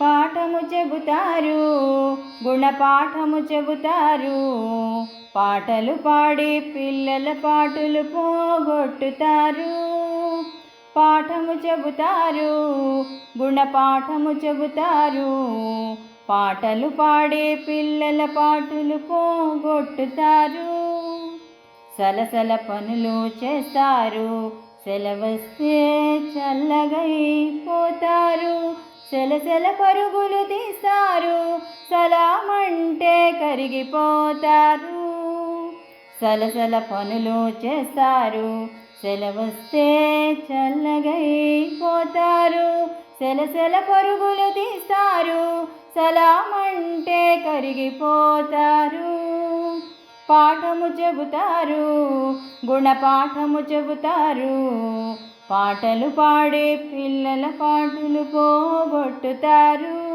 పాఠము చెబుతారు గుణపాఠము చెబుతారు. పాటలు పాడి పిల్లల పాటలు పోగొట్టుతారు. పాఠము చెబుతారు గుణపాఠము చెబుతారు. పాటలు పాడే పిల్లల పాటలు పోగొట్టుతారు. సలసల పనులు చేస్తారు సెలవస్తే చల్లగైపోతారు. సెలసెల పరుగులు తీస్తారు. సలామంటే కరిగిపోతారు. సలసల పనులు చేస్తారు. సెలవస్తే చల్లగైపోతారు. సెలసెల పరుగులు తీస్తారు. సలామంటే కరిగిపోతారు. పాఠము చెబుతారు. గుణపాఠము చెబుతారు. పాటలు పాడే పిల్లల పాటలు పోగొట్టుతారు.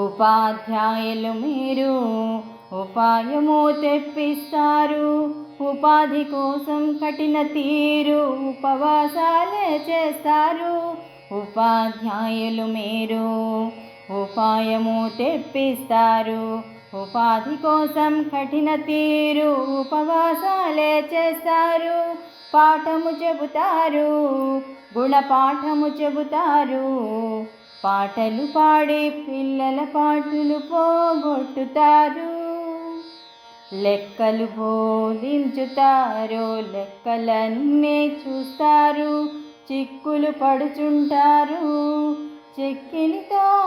ఉపాధ్యాయులు మీరు ఉపాయము తెప్పిస్తారు. ఉపాధి కోసం కఠిన తీరు ఉపవాసాలే చేస్తారు. ఉపాధ్యాయులు మీరు ఉపాయము తెప్పిస్తారు. ఉపాధి కోసం కఠిన తీరు ఉపవాసాలే చేస్తారు. పాఠము చెబుతారు గుణపాఠము చెబుతారు. పాటలు పాడి పిల్లల పాటలు పోగొట్టుతారు. లెక్కలు బోధించుతారు లెక్కలన్నీ చూస్తారు. చిక్కులు పడుచుంటారు. చెక్కిలితో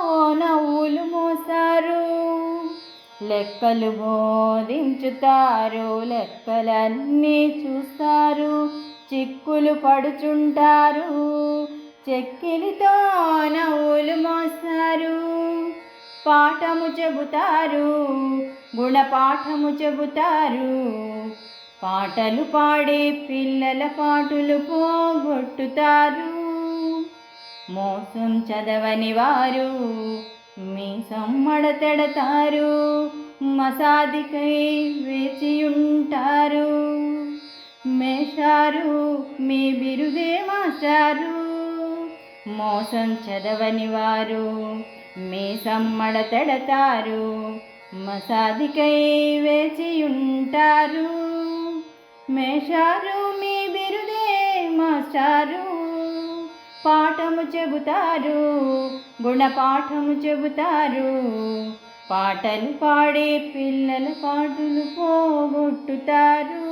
లెక్కలు బోధించుతారు లెక్కలన్నీ చూస్తారు చిక్కులు పడుచుంటారు చెక్కిలితో నవ్వులు మోస్తారు. పాఠము చెబుతారు గుణపాఠము చెబుతారు పాటలు పాడి పిల్లల పాటలు పోగొట్టుతారు. మోసం చదవని వారు మీ సమ్మడతెడతారు మసాదికై వేచియుంటారు. మేషారు మీ బిరుదే మాస్టారు. మోసం చదవని వారు మీ సమ్మడతెడతారు మసాదికై వేచియుంటారు. మేషారు మీ బిరుదే మాస్టారు. పాఠము చెబుతారు గుణపాఠము చెబుతారు. పాటలు పాడే పిల్లల పాటలు పోగొట్టుతారు.